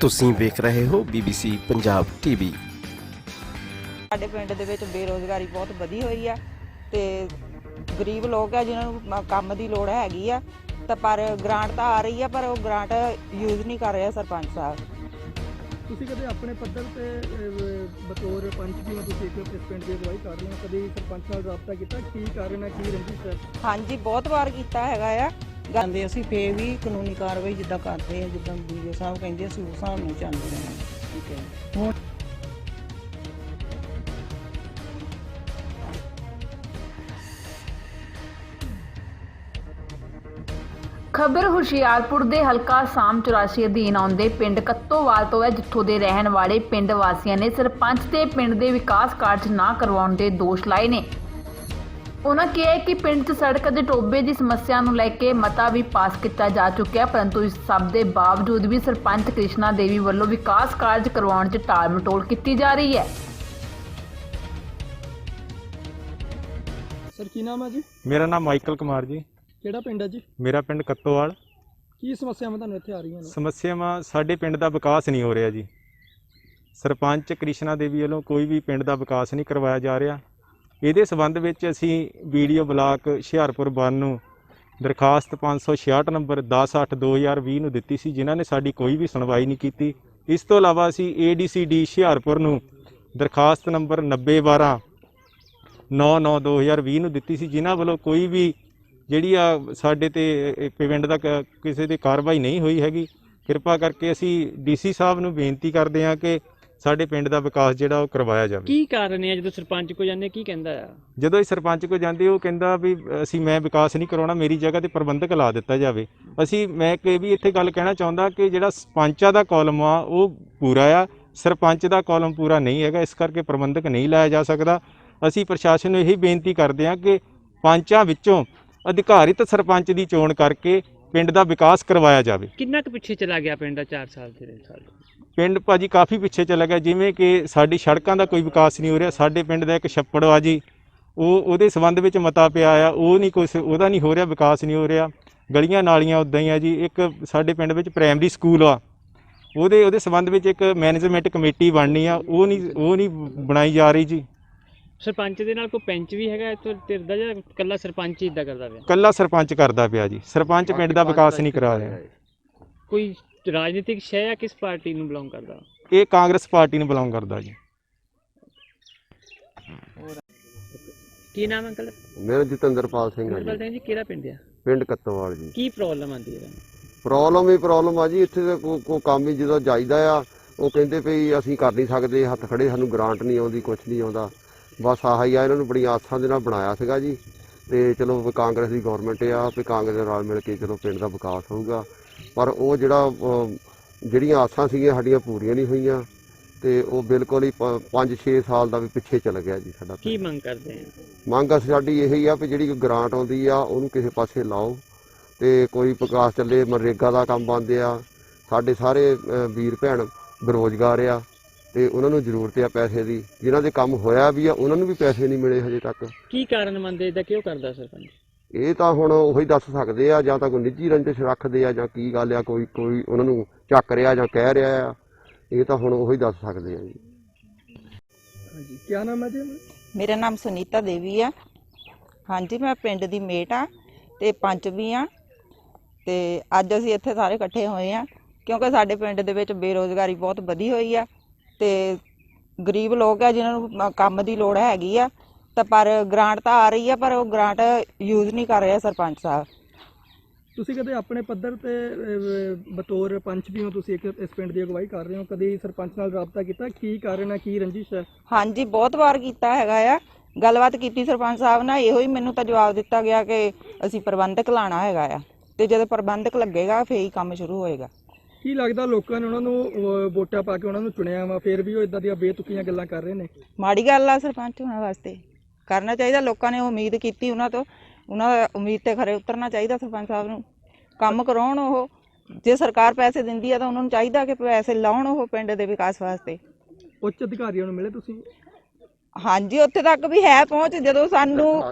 ਤੁਸੀਂ ਵੇਖ ਰਹੇ ਹੋ BBC ਪੰਜਾਬ ਟੀਵੀ ਸਾਡੇ ਪਿੰਡ ਦੇ ਵਿੱਚ ਬੇਰੋਜ਼ਗਾਰੀ ਬਹੁਤ ਵਧੀ ਹੋਈ ਆ ਤੇ ਗਰੀਬ ਲੋਕ ਆ ਜਿਨ੍ਹਾਂ ਨੂੰ ਮ- ਕੰਮ ਦੀ ਲੋੜ ਹੈਗੀ ਆ ਤਾਂ ਪਰ ਗ੍ਰਾਂਟ ਤਾਂ ਆ ਰਹੀ ਆ ਪਰ ਉਹ ਗ੍ਰਾਂਟ ਯੂਜ਼ ਨਹੀਂ ਕਰ ਰਿਹਾ ਸਰਪੰਚ ਸਾਹਿਬ। ਤੁਸੀਂ ਕਦੇ ਆਪਣੇ ਪੱਧਰ ਤੇ ਅਹ, ਬਤੌਰ ਪੰਚ ਜਿਵੇਂ ਤੁਸੀਂ ਇੱਕ ਇਸ ਪਿੰਡ ਦੀ ਅਗਵਾਈ ਕਰ ਰਹੇ ਹੋ? ਕਦੇ ਸਰਪੰਚ ਨਾਲ ਰਾਬਤਾ ਕੀਤਾ? ਕੀ ਕਾਰਨ ਹੈ ਕੀ ਰੰਜਿਸ਼ ਹੈ ਹਾਂਜੀ ਬਹੁਤ ਵਾਰ ਕੀਤਾ ਹੈਗਾ ਆ। ਜਾਂਦੇ ਅਸੀਂ, ਫੇਰ ਵੀ ਕਾਨੂੰਨੀ ਕਾਰਵਾਈ ਜਿੱਦਾਂ ਕਰਦੇ ਆ, ਜਿੱਦਾਂ ਵੀਡੀਓ ਸਾਹਿਬ ਕਹਿੰਦੇ ਅਸੀਂ ਉਸ ਹਿਸਾਬ ਨਾਲ ਚੱਲਦੇ ਹਾਂ ਠੀਕ ਹੈ। ਹੁਣ ਖਬਰ ਹੁਸ਼ਿਆਰਪੁਰ ਦੇ ਹਲਕਾ ਸਾਮ 84 ਅਧੀਨ ਆਉਂਦੇ ਪਿੰਡ ਕੱਤੋਵਾਲ ਤੋਂ ਹੈ, ਜਿੱਥੋਂ ਦੇ ਰਹਿਣ ਵਾਲੇ ਪਿੰਡ ਵਾਸੀਆਂ ਨੇ ਸਰਪੰਚ ਤੇ ਪਿੰਡ ਦੇ ਵਿਕਾਸ ਕਾਰਜ ਨਾ ਕਰਵਾਉਣ ਦੇ ਦੋਸ਼ ਲਾਏ ਨੇ। ਉਹਨਾਂ ਕਿਹਾ ਕਿ ਪਿੰਡ 'ਚ ਸੜਕ ਅਤੇ ਟੋਬੇ ਦੀ ਸਮੱਸਿਆ ਨੂੰ ਲੈ ਕੇ ਮਤਾ ਵੀ ਪਾਸ ਕੀਤਾ ਜਾ ਚੁੱਕਿਆ ਹੈ, ਪਰੰਤੂ ਇਸ ਸਭ ਦੇ ਬਾਵਜੂਦ ਵੀ ਸਰਪੰਚ ਕ੍ਰਿਸ਼ਨਾ ਦੇਵੀ ਵੱਲੋਂ ਵਿਕਾਸ ਕਾਰਜ ਕਰਵਾਉਣ 'ਚ ਟਾਲ ਮਟੋਲ ਕੀਤੀ ਜਾ ਰਹੀ ਹੈ। ਸਰ ਕੀ ਨਾਮ ਹੈ ਜੀ? ਮੇਰਾ ਨਾਮ ਮਾਈਕਲ ਕੁਮਾਰ ਜੀ। ਕਿਹੜਾ ਪਿੰਡ ਹੈ ਜੀ? ਮੇਰਾ ਪਿੰਡ ਕੱਤੋਵਾਲ। ਕੀ ਸਮੱਸਿਆਵਾਂ ਤੁਹਾਨੂੰ ਇੱਥੇ ਆ ਰਹੀਆਂ ਨੇ? ਸਮੱਸਿਆਵਾਂ ਸਾਡੇ ਪਿੰਡ ਦਾ ਵਿਕਾਸ ਨਹੀਂ ਹੋ ਰਿਹਾ ਜੀ। ਸਰਪੰਚ ਕ੍ਰਿਸ਼ਨਾ ਦੇਵੀ ਵੱਲੋਂ ਕੋਈ ਵੀ ਪਿੰਡ ਦਾ ਵਿਕਾਸ ਨਹੀਂ ਕਰਵਾਇਆ ਜਾ ਰਿਹਾ। ਇਹਦੇ ਸਬੰਧ ਵਿੱਚ ਅਸੀਂ ਵੀਡੀਓ ਬਲਾਕ ਹੁਸ਼ਿਆਰਪੁਰ ਵਨ ਨੂੰ ਦਰਖਾਸਤ 566 ਨੰਬਰ 10/8/2020 ਨੂੰ ਦਿੱਤੀ ਸੀ, ਜਿਨ੍ਹਾਂ ਨੇ ਸਾਡੀ ਕੋਈ ਵੀ ਸੁਣਵਾਈ ਨਹੀਂ ਕੀਤੀ। ਇਸ ਤੋਂ ਇਲਾਵਾ ਅਸੀਂ ਏਡੀਸੀਡੀ ਹੁਸ਼ਿਆਰਪੁਰ ਨੂੰ ਦਰਖਾਸਤ ਨੰਬਰ 9012 9/9/2020 ਨੂੰ ਦਿੱਤੀ ਸੀ, ਜਿਨ੍ਹਾਂ ਵੱਲੋਂ ਕੋਈ ਵੀ ਜਿਹੜੀ ਆ ਸਾਡੇ ਤੇ ਇਹ ਦਾ ਕ- ਕਿਸੇ ਦੀ ਕਾਰਵਾਈ ਨਹੀਂ ਹੋਈ ਹੈਗੀ। ਕਿਰਪਾ ਕਰਕੇ ਅਸੀਂ ਡੀਸੀ ਸਾਹਿਬ ਨੂੰ ਬੇਨਤੀ ਕਰਦੇ ਹਾਂ ਕਿ ਸਾਡੇ ਪਿੰਡ ਦਾ ਵਿਕਾਸ ਜਿਹੜਾ ਉਹ ਕਰਵਾਇਆ ਜਾਵੇ। ਕੀ ਕਾਰਨ ਹੈ? ਜਦੋਂ ਸਰਪੰਚ ਕੋ ਜਾਂਦੇ ਕੀ ਕਹਿੰਦਾ ਆ? ਜਦੋਂ ਇਹ ਸਰਪੰਚ ਕੋ ਜਾਂਦੇ ਉਹ ਕਹਿੰਦਾ ਵੀ ਅਸੀਂ ਮੈਂ ਵਿਕਾਸ ਨਹੀਂ ਕਰਾਉਣਾ ਮੇਰੀ ਜਗ੍ਹਾ ਤੇ ਪ੍ਰਬੰਧਕ ਲਾ ਦਿੱਤਾ ਜਾਵੇ। ਅਸੀਂ ਮੈਂ ਕਿ ਵੀ ਇੱਥੇ ਗੱਲ ਕਹਿਣਾ ਚਾਹੁੰਦਾ ਕਿ ਜਿਹੜਾ ਸਰਪੰਚਾਂ ਦਾ ਕਾਲਮ ਆ ਉਹ ਪੂਰਾ ਆ। ਸਰਪੰਚ ਦਾ ਕਾਲਮ ਪੂਰਾ ਨਹੀਂ ਹੈਗਾ ਇਸ ਕਰਕੇ ਪ੍ਰਬੰਧਕ ਨਹੀਂ ਲਾਇਆ ਜਾ ਸਕਦਾ। ਅਸੀਂ ਪ੍ਰਸ਼ਾਸਨ ਨੂੰ ਇਹੀ ਬੇਨਤੀ ਕਰਦੇ ਹਾਂ ਕਿ ਪੰਚਾਂ ਵਿੱਚੋਂ ਅਧਿਕਾਰਿਤ ਸਰਪੰਚ ਦੀ ਚੋਣ ਕਰਕੇ ਪਿੰਡ ਦਾ ਵਿਕਾਸ ਕਰਵਾਇਆ ਜਾਵੇ। ਕਿੰਨਾ ਕੁ ਪਿੱਛੇ ਚਲਾ ਗਿਆ ਪਿੰਡ ਦਾ 4 ਸਾਲ ਦੇ ਸਾਲ ਪਿੰਡ ਭਾਜੀ ਕਾਫੀ ਪਿੱਛੇ ਚਲਾ ਗਿਆ ਜਿਵੇਂ ਕਿ ਸਾਡੀ ਸੜਕਾਂ ਦਾ ਕੋਈ ਵਿਕਾਸ ਨਹੀਂ ਹੋ ਰਿਹਾ। ਸਾਡੇ ਪਿੰਡ ਦਾ ਇੱਕ ਛੱਪੜ ਆ ਜੀ ਉਹ ਉਹਦੇ ਸੰਬੰਧ ਵਿੱਚ ਮਤਾ ਪਿਆ ਆ ਉਹ ਨਹੀਂ ਕੁਛ ਉਹਦਾ ਨਹੀਂ ਹੋ ਰਿਹਾ ਵਿਕਾਸ ਨਹੀਂ ਹੋ ਰਿਹਾ। ਗਲੀਆਂ ਨਾਲੀਆਂ ਉਦਾਂ ਹੀ ਆ ਜੀ। ਇੱਕ ਸਾਡੇ ਪਿੰਡ ਵਿੱਚ ਪ੍ਰਾਇਮਰੀ ਸਕੂਲ ਆ। ਉਹਦੇ ਉਹਦੇ ਸੰਬੰਧ ਵਿੱਚ ਇੱਕ ਮੈਨੇਜਮੈਂਟ ਕਮੇਟੀ ਬਣਨੀ ਆ। ਉਹ ਨਹੀਂ ਉਹ ਨਹੀਂ ਬਣਾਈ ਜਾ ਰਹੀ ਜੀ। ਸਰਪੰਚ ਦੇ ਨਾਲ ਕੋਈ ਪੈਂਚ ਵੀ ਹੈਗਾ ਇੱਥੇ ਤਿਰਦਾ ਜਾਂ ਇਕੱਲਾ ਸਰਪੰਚ ਹੀ ਇਦਾਂ ਕਰਦਾ ਪਿਆ? ਕੱਲਾ ਸਰਪੰਚ ਕਰਦਾ ਪਿਆ ਜੀ। ਸਰਪੰਚ ਪਿੰਡ ਦਾ ਵਿਕਾਸ ਨਹੀਂ ਕਰਾ ਰਿਹਾ। ਕੋਈ ਰਾਜਨੀਤਿਕ ਸ਼ੈ ਆ ਕਿਸ ਪਾਰਟੀ ਨੂੰ ਬਿਲੋਂਗ ਕਰਦਾ? ਇਹ ਕਾਂਗਰਸ ਪਾਰਟੀ ਨੂੰ ਬਿਲੋਂਗ ਕਰਦਾ ਜੀ। ਕੀ ਨਾਮ ਹੈ ਅੰਕਲ? ਮੇਰਾ ਜਤਿੰਦਰਪਾਲ ਸਿੰਘ ਹੈ ਜੀ। ਜੀ ਕਿਹੜਾ ਪਿੰਡ ਆ? ਪਿੰਡ ਕੱਤੋਵਾਲ ਜੀ। ਕੀ ਪ੍ਰੋਬਲਮ ਆਂਦੀ ਹੈ? ਤੁਹਾਨੂੰ? ਪ੍ਰੋਬਲਮ ਹੀ ਪ੍ਰੋਬਲਮ ਆ ਜੀ। ਇੱਥੇ ਤਾਂ ਕੋ ਕੋ ਕੰਮ ਹੀ ਜਦੋਂ ਜਾਈਦਾ ਆ ਉਹ ਕਹਿੰਦੇ ਵੀ ਅਸੀਂ ਕਰ ਨਹੀਂ ਸਕਦੇ ਹੱਥ ਖੜੇ ਸਾਨੂੰ ਗ੍ਰਾਂਟ ਨਹੀਂ ਆਉਂਦੀ ਕੁਝ ਨਹੀਂ ਆਉਂਦਾ। ਬਸ ਆਹ ਹੀ ਆ ਇਹਨਾਂ ਨੂੰ ਬੜੀਆਂ ਆਸਾਂ ਦੇ ਨਾਲ ਬਣਾਇਆ ਸੀਗਾ ਜੀ। ਤੇ ਚਲੋ ਕਾਂਗਰਸ ਦੀ ਗਵਰਨਮੈਂਟ ਆ ਵੀ ਕਾਂਗਰਸ ਦੇ ਨਾਲ ਮਿਲ ਕੇ ਚਲੋ ਪਿੰਡ ਦਾ ਵਿਕਾਸ ਹੋਊਗਾ। ਪਰ ਉਹ ਜਿਹੜਾ ਜਿਹੜੀਆਂ ਆਸਾਂ ਸੀਗੀਆਂ ਸਾਡੀਆਂ ਪੂਰੀਆਂ ਨਹੀਂ ਹੋਈਆਂ। ਤੇ ਉਹ ਬਿਲਕੁਲ ਹੀ 5-6 ਸਾਲ ਦਾ ਵੀ ਪਿੱਛੇ ਚਲ ਗਿਆ ਜੀ ਸਾਡਾ ਕੀ। ਮੰਗ ਕਰਦੇ ਆ? ਮੰਗ ਸਾਡੀ ਇਹੀ ਆ ਵੀ ਜਿਹੜੀ ਗ੍ਰਾਂਟ ਆਉਂਦੀ ਆ ਉਹਨੂੰ ਕਿਸੇ ਪਾਸੇ ਲਾਓ। ਤੇ ਕੋਈ ਵਿਕਾਸ ਚੱਲੇ ਮਨਰੇਗਾ ਦਾ ਕੰਮ ਬੰਦੇ ਆ। ਸਾਡੇ ਸਾਰੇ ਵੀਰ ਭੈਣ ਬੇਰੋਜ਼ਗਾਰ ਆ। ਤੇ ਉਹਨਾਂ ਨੂੰ ਜ਼ਰੂਰਤ ਆ ਪੈਸੇ ਦੀ। ਜਿਨ੍ਹਾਂ ਦੇ ਕੰਮ ਹੋਇਆ ਵੀ ਆ ਉਹਨਾਂ ਨੂੰ ਵੀ ਪੈਸੇ ਨਹੀਂ ਮਿਲੇ ਹਜੇ ਤੱਕ। ਕੀ ਕਾਰਨ ਮੰਨਦੇ ਇਹਦਾ ਕਿਉਂ ਕਰਦਾ ਸਰਪੰਚ? ਇਹ ਤਾਂ ਹੁਣ ਉਹੀ ਦੱਸ ਸਕਦੇ ਆ ਜਾਂ ਤਾਂ ਕੋਈ ਨਿੱਜੀ ਰੰਜਿਸ਼ ਰੱਖਦੇ ਆ ਜਾਂ ਕੀ ਗੱਲ ਆ ਕੋਈ ਕੋਈ ਉਹਨਾਂ ਨੂੰ ਚੱਕ ਰਿਹਾ ਜਾਂ ਕਹਿ ਰਿਹਾ ਆ। ਇਹ ਤਾਂ ਹੁਣ ਉਹੀ ਦੱਸ ਸਕਦੇ ਆ ਜੀ। ਹਾਂਜੀ ਕੀ ਨਾਮ ਹੈ ਜੀ ਮੇਰਾ ਨਾਮ ਸੁਨੀਤਾ ਦੇਵੀ ਆ। ਹਾਂਜੀ ਮੈਂ ਪਿੰਡ ਦੀ ਮੇਟ ਆ ਤੇ ਪੰਚ ਵੀ ਆ। ਤੇ ਅੱਜ ਅਸੀਂ ਇੱਥੇ ਸਾਰੇ ਇਕੱਠੇ ਹੋਏ ਆ ਕਿਉਂਕਿ ਸਾਡੇ ਪਿੰਡ ਦੇ ਵਿੱਚ ਬੇਰੋਜ਼ਗਾਰੀ ਬਹੁਤ ਵਧੀ ਹੋਈ ਆ। ਤੇ ਗਰੀਬ ਲੋਕ ਆ ਜਿਨ੍ਹਾਂ ਨੂੰ ਕੰਮ ਦੀ ਲੋੜ ਹੈਗੀ ਆ ਤਾਂ ਪਰ ਗ੍ਰਾਂਟ ਤਾਂ ਆ ਰਹੀ ਆ ਪਰ ਉਹ ਗ੍ਰਾਂਟ ਯੂਜ਼ ਨਹੀਂ ਕਰ ਰਿਹਾ ਸਰਪੰਚ ਸਾਹਿਬ। ਤੁਸੀਂ ਕਦੇ ਆਪਣੇ ਪੱਧਰ ਤੇ ਅਹ, ਬਤੌਰ ਪੰਚ ਵੀ ਹੋ ਤੁਸੀਂ ਇੱਕ ਇਸ ਪਿੰਡ ਦੀ ਅਗਵਾਈ ਕਰ ਰਹੇ ਹੋ ਕਦੇ ਸਰਪੰਚ ਨਾਲ ਰਾਬਤਾ ਕੀਤਾ? ਕੀ ਕਾਰਨ ਹੈ ਕੀ ਰੰਜਿਸ਼ ਹੈ ਹਾਂਜੀ ਬਹੁਤ ਵਾਰ ਕੀਤਾ ਹੈਗਾ ਆ। ਗੱਲਬਾਤ ਕੀਤੀ ਸਰਪੰਚ ਸਾਹਿਬ ਨਾਲ ਇਹੋ ਹੀ ਮੈਨੂੰ ਤਾਂ ਜਵਾਬ ਦਿੱਤਾ ਗਿਆ ਕਿ ਅਸੀਂ ਪ੍ਰਬੰਧਕ ਲਾਣਾ ਹੈਗਾ ਆ ਤੇ ਜਦੋਂ ਪ੍ਰਬੰਧਕ ਲੱਗੇਗਾ ਫੇਰ ਹੀ ਕੰਮ ਸ਼ੁਰੂ ਹੋਏਗਾ। ਕੀ ਲੱਗਦਾ ਲੋਕਾਂ ਨੇ ਉਹਨਾਂ ਨੂੰ ਅਹ, ਵੋਟਾਂ ਪਾ ਕੇ ਉਹਨਾਂ ਨੂੰ ਚੁਣਿਆ ਵਾ? ਫਿਰ ਵੀ ਉਹ ਇਦਾਂ ਦੀਆਂ ਬੇਤੁਕੀਆਂ ਗੱਲਾਂ ਕਰ ਰਹੇ ਨੇ। ਮਾੜੀ ਗੱਲ ਆ ਸਰਪੰਚ ਹੋਣ ਵਾਸਤੇ। ਕਰਨਾ ਚਾਹੀਦਾ ਲੋਕਾਂ ਨੇ ਉਮੀਦ ਕੀਤੀ ਉਹਨਾਂ ਤੋਂ। ਉਹਨਾਂ ਦਾ ਉਮੀਦ ਤੇ ਖਰੇ ਉਤਰਨਾ ਚਾਹੀਦਾ ਸਰਪੰਚ ਸਾਹਿਬ ਨੂੰ। ਕੰਮ ਕਰਾਉਣ ਉਹ। ਜੇ ਸਰਕਾਰ ਪੈਸੇ ਦਿੰਦੀ ਆ ਤਾਂ ਉਹਨਾਂ ਨੂੰ ਚਾਹੀਦਾ ਕਿ ਪੈਸੇ ਲਾਉਣ ਉਹ ਪਿੰਡ ਦੇ ਵਿਕਾਸ ਵਾਸਤੇ। ਉੱਚ ਅਧਿਕਾਰੀਆਂ ਨੂੰ ਮਿਲੇ ਤੁਸੀਂ? ਹਾਂਜੀ ਉੱਥੇ ਤੱਕ ਵੀ ਹੈ ਪਹੁੰਚ। ਜਦੋਂ ਸਾਨੂੰ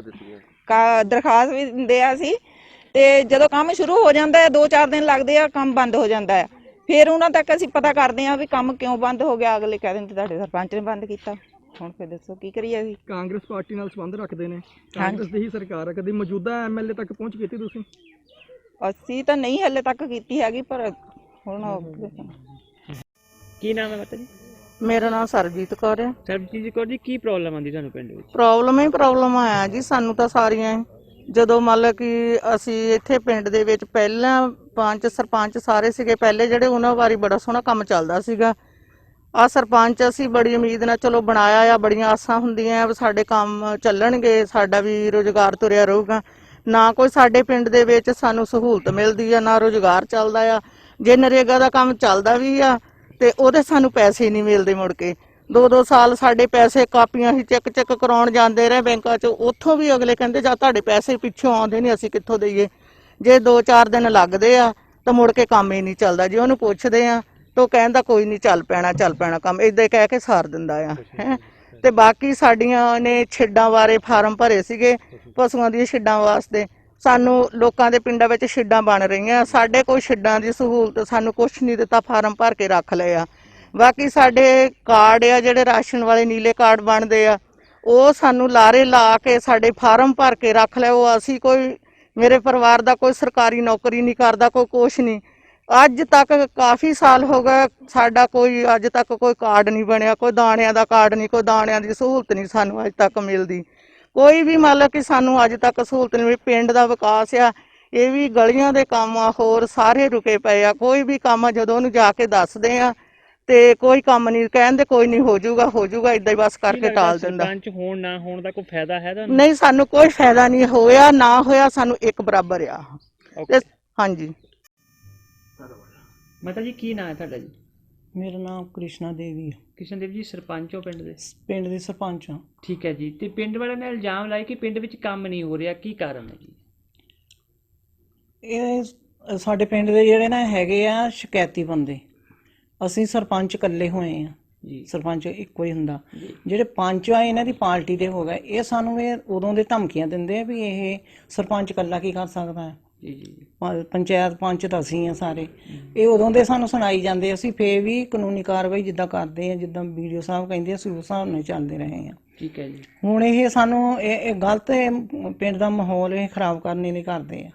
ਕਾ- ਦਰਖਾਸਤ ਵੀ ਦਿੰਦੇ ਆ ਅਸੀਂ। ਤੇ ਜਦੋਂ ਕੰਮ ਸ਼ੁਰੂ ਹੋ ਜਾਂਦਾ ਹੈ 2-4 ਦਿਨ ਲੱਗਦੇ ਆ ਕੰਮ ਬੰਦ ਹੋ ਜਾਂਦਾ ਹੈ। ਫਿਰ ਉਹਨਾਂ ਤੱਕ ਅਸੀਂ ਪਤਾ ਕਰਦੇ ਹਾਂ ਵੀ ਕੰਮ ਕਿਉਂ ਬੰਦ ਹੋ ਗਿਆ। ਅਗਲੇ ਕਹਿ ਦਿੰਦੇ ਤੁਹਾਡੇ ਸਰਪੰਚ ਨੇ ਬੰਦ ਕੀਤਾ। ਹੁਣ ਫਿਰ ਦੱਸੋ ਕੀ ਕਰੀਏ ਅਸੀਂ? ਕਾਂਗਰਸ ਪਾਰਟੀ ਨਾਲ ਸੰਬੰਧ ਰੱਖਦੇ ਨੇ। ਕਾਂਗਰਸ ਦੀ ਹੀ ਸਰਕਾਰ ਹੈ ਕਦੀ ਮੌਜੂਦਾ ਐਮਐਲਏ ਤੱਕ ਪਹੁੰਚ ਕੀਤੀ ਤੁਸੀਂ? ਅਸੀਂ ਤਾਂ ਨਹੀਂ ਹਲੇ ਤੱਕ ਕੀਤੀ ਹੈਗੀ ਪਰ ਹੁਣ ਕੀ ਨਾਮ ਹੈ ਮਾਤਾ ਜੀ? ਮੇਰਾ ਨਾਮ ਸਰਜੀਤ ਕੌਰ ਹੈ। ਸਰਬਜੀਤ ਕੌਰ ਜੀ ਕੀ ਪ੍ਰੋਬਲਮ ਆਉਂਦੀ ਤੁਹਾਨੂੰ ਪਿੰਡ ਵਿੱਚ? ਪ੍ਰੋਬਲਮ ਹੀ ਪ੍ਰੋਬਲਮ ਆਇਆ ਜੀ ਸਾਨੂੰ ਤਾਂ ਸਾਰੀਆਂ ਹੀ। ਜਦੋਂ ਮੰਨ ਲਓ ਕਿ ਅਸੀਂ ਇੱਥੇ ਪਿੰਡ ਦੇ ਵਿੱਚ ਪਹਿਲਾਂ ਪੰਚ ਸਰਪੰਚ ਸਾਰੇ ਸੀਗੇ। ਪਹਿਲੇ ਜਿਹੜੇ ਉਹਨਾਂ ਵਾਰੀ ਬੜਾ ਸੋਹਣਾ ਕੰਮ ਚੱਲਦਾ ਸੀਗਾ। ਆ ਸਰਪੰਚ ਅਸੀਂ ਬੜੀ ਉਮੀਦ ਨਾਲ ਚਲੋ ਬਣਾਇਆ ਆ, ਬੜੀਆਂ ਆਸਾਂ ਹੁੰਦੀਆਂ ਵੀ ਸਾਡੇ ਕੰਮ ਚੱਲਣਗੇ, ਸਾਡਾ ਵੀ ਰੋਜ਼ਗਾਰ ਤੁਰਿਆ ਰਹੂਗਾ। ਨਾ ਕੋਈ ਸਾਡੇ ਪਿੰਡ ਦੇ ਵਿੱਚ ਸਾਨੂੰ ਸਹੂਲਤ ਮਿਲਦੀ ਆ, ਨਾ ਰੋਜ਼ਗਾਰ ਚੱਲਦਾ ਆ। ਜੇ ਨਰੇਗਾ ਦਾ ਕੰਮ ਚੱਲਦਾ ਵੀ ਆ, ਤੇ ਉਹਦੇ ਸਾਨੂੰ ਪੈਸੇ ਨਹੀਂ ਮਿਲਦੇ ਮੁੜ ਕੇ। ਦੋ ਦੋ ਸਾਲ ਸਾਡੇ ਪੈਸੇ ਕਾਪੀਆਂ ਹੀ ਚੈੱਕ ਚੈੱਕ ਕਰਾਉਣ ਜਾਂਦੇ ਰਹੇ ਬੈਂਕਾਂ 'ਚ। ਉੱਥੋਂ ਵੀ ਅਗਲੇ ਕਹਿੰਦੇ, ਜਾਂ ਤੁਹਾਡੇ ਪੈਸੇ ਪਿੱਛੋਂ ਆਉਂਦੇ ਨਹੀਂ ਅਸੀਂ ਕਿੱਥੋਂ ਦਈਏ? ਜੇ 2-4 ਦਿਨ ਲੱਗਦੇ ਆ ਤਾਂ ਮੁੜ ਕੇ ਕੰਮ ਹੀ ਨਹੀਂ ਚੱਲਦਾ। ਜੇ ਉਹਨੂੰ ਪੁੱਛਦੇ ਆ ਤਾਂ ਕਹਿੰਦਾ ਕੋਈ ਨਹੀਂ ਚੱਲ ਪੈਣਾ ਚੱਲ ਪੈਣਾ ਕੰਮ। ਇਦਾਂ ਕਹਿ ਕੇ ਸਾਰ ਦਿੰਦਾ ਆ ਹੈ। ਤੇ ਬਾਕੀ ਸਾਡੀਆਂ ਨੇ ਛਿੱਡਾਂ ਬਾਰੇ ਫਾਰਮ ਭਰੇ ਸੀਗੇ ਪਸ਼ੂਆਂ ਦੀਆਂ ਛਿੱਡਾਂ ਵਾਸਤੇ। ਸਾਨੂੰ ਲੋਕਾਂ ਦੇ ਪਿੰਡਾਂ ਵਿੱਚ ਛਿੱਡਾਂ ਬਣ ਰਹੀਆਂ। ਸਾਡੇ ਕੋਈ ਛਿੱਡਾਂ ਦੀ ਸਹੂਲਤ ਸਾਨੂੰ ਕੁਝ ਨਹੀਂ ਦਿੱਤਾ ਫਾਰਮ ਭਰ ਕੇ ਰੱਖ ਲਏ ਆ। ਬਾਕੀ ਸਾਡੇ ਕਾਰਡ ਆ ਜਿਹੜੇ ਰਾਸ਼ਨ ਵਾਲੇ ਨੀਲੇ ਕਾਰਡ ਬਣਦੇ ਆ ਉਹ ਸਾਨੂੰ ਲਾਰੇ ਲਾ ਕੇ ਸਾਡੇ ਫਾਰਮ ਭਰ ਕੇ ਰੱਖ ਲਏ ਉਹ ਅਸੀਂ ਕੋਈ ਮੇਰੇ ਪਰਿਵਾਰ ਦਾ ਕੋਈ ਸਰਕਾਰੀ ਨੌਕਰੀ ਨਹੀਂ ਕਰਦਾ, ਕੋਈ ਕੁਛ ਨਹੀਂ। ਅੱਜ ਤੱਕ ਕਾਫੀ ਸਾਲ ਹੋ ਗਏ, ਸਾਡਾ ਕੋਈ ਅੱਜ ਤੱਕ ਕੋਈ ਕਾਰਡ ਨਹੀਂ ਬਣਿਆ, ਕੋਈ ਦਾਣਿਆਂ ਦਾ ਕਾਰਡ ਨਹੀਂ, ਕੋਈ ਦਾਣਿਆਂ ਦੀ ਸਹੂਲਤ ਨਹੀਂ ਸਾਨੂੰ ਅੱਜ ਤੱਕ ਮਿਲਦੀ। ਕੋਈ ਵੀ ਮੰਨ ਲਓ ਕਿ ਸਾਨੂੰ ਅੱਜ ਤੱਕ ਸਹੂਲਤ ਨਹੀਂ ਮਿਲੀ, ਪਿੰਡ ਦਾ ਵਿਕਾਸ ਆ, ਇਹ ਵੀ ਗਲੀਆਂ ਦੇ ਕੰਮ ਆ, ਹੋਰ ਸਾਰੇ ਰੁਕੇ ਪਏ ਆ। ਕੋਈ ਵੀ ਕੰਮ ਆ, ਜਦੋਂ ਉਹਨੂੰ ਜਾ ਕੇ ਦੱਸਦੇ ਆ ਤੇ ਕੋਈ ਕੰਮ ਨਹੀਂ ਕਹਿੰਦੇ ਕੋਈ ਨਹੀਂ ਹੋ ਜਾਊਗਾ ਹੋ ਜਾਊਗਾ ਇਦਾਂ ਹੀ ਬਸ ਕਰਕੇ ਟਾਲ ਦਿੰਦਾ। ਸਰਪੰਚ ਹੋਣ ਨਾ ਹੋਣ ਦਾ ਕੋਈ ਫਾਇਦਾ ਹੈ ਤੁਹਾਨੂੰ? ਨਹੀਂ ਸਾਨੂੰ ਕੋਈ ਫਾਇਦਾ ਨਹੀਂ ਹੋਇਆ ਨਾ ਹੋਇਆ ਸਾਨੂੰ ਇੱਕ ਬਰਾਬਰ ਆ। ਤੇ ਹਾਂਜੀ। ਮਾਤਾ ਜੀ ਕੀ ਨਾਮ ਹੈ ਤੁਹਾਡਾ ਜੀ? ਮੇਰਾ ਨਾਮ ਕ੍ਰਿਸ਼ਨਾ ਦੇਵੀ ਹੈ ਕਿਸ਼ਨ ਦੇਵ ਜੀ ਸਰਪੰਚ ਹੋ ਪਿੰਡ ਦੇ? ਪਿੰਡ ਦੇ ਸਰਪੰਚ ਹਾਂ ਠੀਕ ਹੈ ਜੀ ਤੇ ਪਿੰਡ ਵਾਲਿਆਂ ਨੇ ਇਲਜ਼ਾਮ ਲਾਇਆ ਕਿ ਪਿੰਡ ਵਿੱਚ ਕੰਮ ਨਹੀਂ ਹੋ ਰਿਹਾ ਕੀ ਕਾਰਨ ਹੈ ਜੀ? ਇਹ ਸਾਡੇ ਪਿੰਡ ਦੇ ਜਿਹੜੇ ਨਾ ਹੈਗੇ ਆ ਸ਼ਿਕਾਇਤੀ ਬੰਦੇ। ਅਸੀਂ ਸਰਪੰਚ ਇਕੱਲੇ ਹੋਏ ਆ ਜੀ। ਸਰਪੰਚ ਇੱਕੋ ਹੀ ਹੁੰਦਾ। ਜਿਹੜੇ ਪੰਚ ਆ ਇਹਨਾਂ ਦੀ ਪਾਰਟੀ ਦੇ ਹੋ ਗਏ। ਇਹ ਸਾਨੂੰ ਇਹ ਉਦੋਂ ਦੇ ਧਮਕੀਆਂ ਦਿੰਦੇ ਆ ਵੀ ਇਹ ਸਰਪੰਚ ਇਕੱਲਾ ਕੀ ਕਰ ਸਕਦਾ ਹੈ। ਜੀ ਜੀ। ਜੀ। ਪ- ਪੰਚਾਇਤ ਪੰਚ ਤਾਂ ਅਸੀਂ ਆ ਸਾਰੇ। ਇਹ ਉਦੋਂ ਦੇ ਸਾਨੂੰ ਸੁਣਾਈ ਜਾਂਦੇ ਅਸੀਂ ਫੇਰ ਵੀ ਕਾਨੂੰਨੀ ਕਾਰਵਾਈ ਜਿੱਦਾਂ ਕਰਦੇ ਆ ਜਿੱਦਾਂ ਵੀਡੀਓ ਸਾਹਿਬ ਕਹਿੰਦੇ ਅਸੀਂ ਉਸ ਹਿਸਾਬ ਨਾਲ ਚੱਲਦੇ ਰਹੇ ਆ। ਠੀਕ ਹੈ ਜੀ। ਹੁਣ ਇਹ ਸਾਨੂੰ ਇਹ ਇਹ ਗਲਤ ਇਹ ਪਿੰਡ ਦਾ ਮਾਹੌਲ ਇਹ ਖਰਾਬ ਕਰਨੇ ਲਈ ਕਰਦੇ ਆ।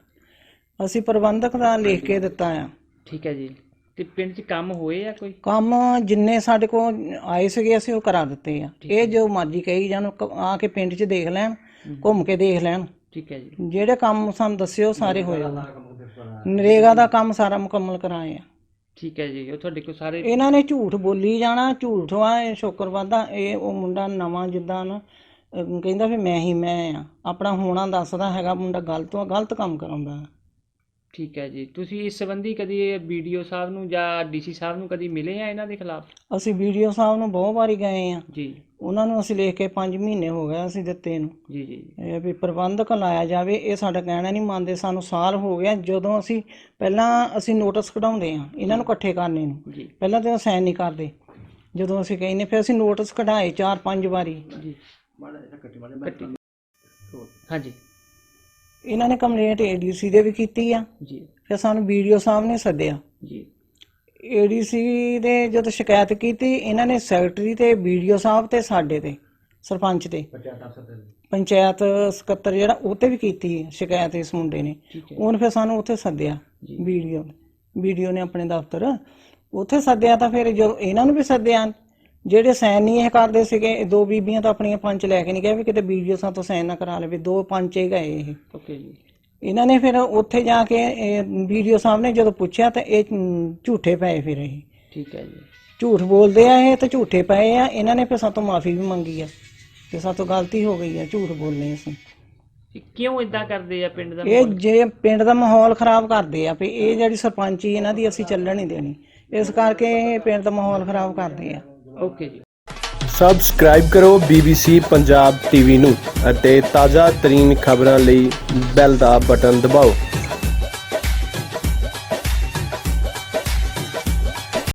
ਅਸੀਂ ਪ੍ਰਬੰਧਕ ਦਾ ਲਿਖ ਕੇ ਦਿੱਤਾ ਆ। ਠੀਕ ਹੈ ਜੀ। ਤੇ ਪਿੰਡ 'ਚ ਕੰਮ ਹੋਏ ਆ ਕੋਈ? ਕੰਮ ਜਿੰਨੇ ਸਾਡੇ ਕੋਲ ਆਏ ਸੀਗੇ ਅਸੀਂ ਉਹ ਕਰਾ ਦਿੱਤੇ ਆ। ਇਹ ਜੋ। ਮਰਜ਼ੀ ਕਹੀ ਜਾਣ ਕ- ਆ ਕੇ ਪਿੰਡ 'ਚ ਦੇਖ ਲੈਣ ਘੁੰਮ ਕੇ ਦੇਖ ਲੈਣ। ਠੀਕ ਹੈ ਜੀ। ਜਿਹੜੇ ਕੰਮ ਸਾਨੂੰ ਦੱਸਿਓ ਸਾਰੇ ਹੋਏ ਆ। ਨਰੇਗਾ ਦਾ ਕੰਮ ਸਾਰਾ ਮੁਕੰਮਲ ਕਰਾਏ ਆ ਠੀਕ ਹੈ ਜੀ ਉਹ ਤੁਹਾਡੇ ਕੋਲ ਸਾਰੇ ਇਹਨਾਂ ਨੇ ਝੂਠ ਬੋਲੀ ਜਾਣਾ ਝੂਠ ਵਾ ਇਹ ਸ਼ੁਕਰਵਾਦਾ ਇਹ ਉਹ ਮੁੰਡਾ ਨਵਾਂ ਜਿੱਦਾਂ ਨਾ ਅਮ ਕਹਿੰਦਾ ਵੀ ਮੈਂ ਹੀ ਮੈਂ ਆ। ਆਪਣਾ ਹੋਣਾ ਦੱਸਦਾ ਹੈਗਾ ਮੁੰਡਾ ਗਲਤ ਆ ਗਲਤ ਕੰਮ ਕਰਾਉਂਦਾ। ਠੀਕ ਹੈ ਜੀ। ਤੁਸੀਂ ਇਸ ਸੰਬੰਧੀ ਕਦੀ ਵੀਡੀਓ ਸਾਹਿਬ ਨੂੰ ਜਾਂ ਡੀਸੀ ਸਾਹਿਬ ਨੂੰ ਕਦੀ ਮਿਲੇ ਆ ਇਹਨਾਂ ਦੇ ਖਿਲਾਫ? ਅਸੀਂ ਵੀਡੀਓ ਸਾਹਿਬ ਨੂੰ ਬਹੁਤ ਵਾਰੀ ਗਏ ਆ। ਜੀ। ਉਹਨਾਂ ਨੂੰ ਅਸੀਂ ਲਿਖ ਕੇ 5 ਮਹੀਨੇ ਹੋ ਗਏ ਅਸੀਂ ਦਿੱਤੇ ਨੂੰ। ਜੀ ਜੀ ਇਹ ਵੀ ਪ੍ਰਬੰਧਕ ਲਾਇਆ ਜਾਵੇ ਇਹ ਸਾਡਾ ਕਹਿਣਾ ਨਹੀਂ ਮੰਨਦੇ। ਸਾਨੂੰ ਸਾਲ ਹੋ ਗਿਆ ਜਦੋਂ ਅਸੀਂ ਪਹਿਲਾਂ ਅਸੀਂ ਨੋਟਿਸ ਕਢਾਉਂਦੇ ਆ ਇਹਨਾਂ ਨੂੰ ਇਕੱਠੇ ਕਰਨੇ ਨੂੰ। ਜੀ। ਪਹਿਲਾਂ ਤਾਂ ਸਾਈਨ ਨਹੀਂ ਕਰਦੇ। ਜਦੋਂ ਅਸੀਂ ਕਹਿੰਦੇ ਫਿਰ ਅਸੀਂ ਨੋਟਿਸ ਕਢਾਏ 4-5 ਵਾਰੀ। ਜੀ। ਕੱਟੀ ਹਾਂਜੀ। ਇਹਨਾਂ ਨੇ ਕੰਪਲੇਂਟ ਏਡੀਸੀ ਦੇ ਵੀ ਕੀਤੀ ਆ। ਜੀ। ਫਿਰ ਸਾਨੂੰ ਵੀਡੀਓ ਸਾਹਿਬ ਨੇ ਸੱਦਿਆ। ਜੀ। ਏਡੀਸੀ ਦੇ ਜਦੋਂ ਸ਼ਿਕਾਇਤ ਕੀਤੀ ਇਹਨਾਂ ਨੇ ਸੈਕਟਰੀ ਤੇ ਵੀਡੀਓ ਸਾਹਿਬ ਤੇ ਸਾਡੇ ਤੇ ਸਰਪੰਚ ਤੇ। ਪੰਚਾਇਤ ਸਕੱਤਰ ਜਿਹੜਾ ਉਹ ਤੇ ਵੀ ਕੀਤੀ ਸ਼ਿਕਾਇਤ ਇਸ ਮੁੰਡੇ ਨੇ। ਉਹਨੇ ਫਿਰ ਸਾਨੂੰ ਉੱਥੇ ਸੱਦਿਆ ਵੀਡੀਓ। ਵੀਡੀਓ ਨੇ ਆਪਣੇ ਦਫ਼ਤਰ। ਉੱਥੇ ਸੱਦਿਆ ਤਾਂ ਫਿਰ ਜਦੋਂ ਇਹਨਾਂ ਨੂੰ ਵੀ ਸੱਦਿਆ। ਜਿਹੜੇ ਸਾਈਨ ਨਹੀਂ ਇਹ ਕਰਦੇ ਸੀਗੇ ਇਹ ਦੋ ਬੀਬੀਆਂ ਤਾਂ ਆਪਣੀਆਂ ਪੰਚ ਲੈ ਕੇ ਨਹੀਂ ਗਏ ਵੀ ਕਿਤੇ ਸਾਂ ਤੋਂ ਸਾਈਨ ਨਾ ਕਰਾ ਲਵੇ। ਦੋ ਪੰਚ ਹੀ ਗਏ ਇਹ। ਓਕੇ ਜੀ। ਇਹਨਾਂ ਨੇ ਫਿਰ ਉੱਥੇ ਜਾ ਕੇ ਵੀਡੀਓ ਸਾਹਮਣੇ ਜਦੋਂ ਪੁੱਛਿਆ ਤਾਂ ਇਹ ਝੂਠੇ ਪਏ ਫਿਰ ਇਹ। ਠੀਕ ਹੈ ਜੀ। ਝੂਠ ਬੋਲਦੇ ਆ ਇਹ ਤੇ ਝੂਠੇ ਪਏ ਆ। ਇਹਨਾਂ ਨੇ ਫਿਰ ਸਾਤੋਂ ਮਾਫੀ ਵੀ ਮੰਗੀ ਆ ਤੇ ਸਾਤੋਂ ਗਲਤੀ ਹੋ ਗਈ ਆ ਝੂਠ ਬੋਲਨੇ ਅਸੀਂ। ਕਿਉਂ ਇਦਾਂ ਕਰਦੇ ਆ ਪਿੰਡ ਦਾ ਇਹ ਜੇ ਪਿੰਡ ਦਾ ਮਾਹੌਲ ਖਰਾਬ ਕਰਦੇ ਆ ਵੀ ਇਹ ਜਿਹੜੀ ਸਰਪੰਚੀ ਇਹਨਾਂ ਦੀ ਅਸੀਂ ਚੱਲਣ ਨਹੀਂ ਦੇਣੀ। ਇਸ ਕਰਕੇ ਇਹ ਪਿੰਡ ਦਾ ਮਾਹੌਲ ਖਰਾਬ ਕਰਦੇ ਆ। ਓਕੇ ਜੀ। ਸਬਸਕ੍ਰਾਈਬ ਕਰੋ BBC ਪੰਜਾਬ ਟੀਵੀ ਨੂੰ ਅਤੇ ਤਾਜ਼ਾ ਤਰੀਨ ਖਬਰਾਂ ਲਈ ਬੈਲ ਦਾ ਬਟਨ ਦਬਾਓ।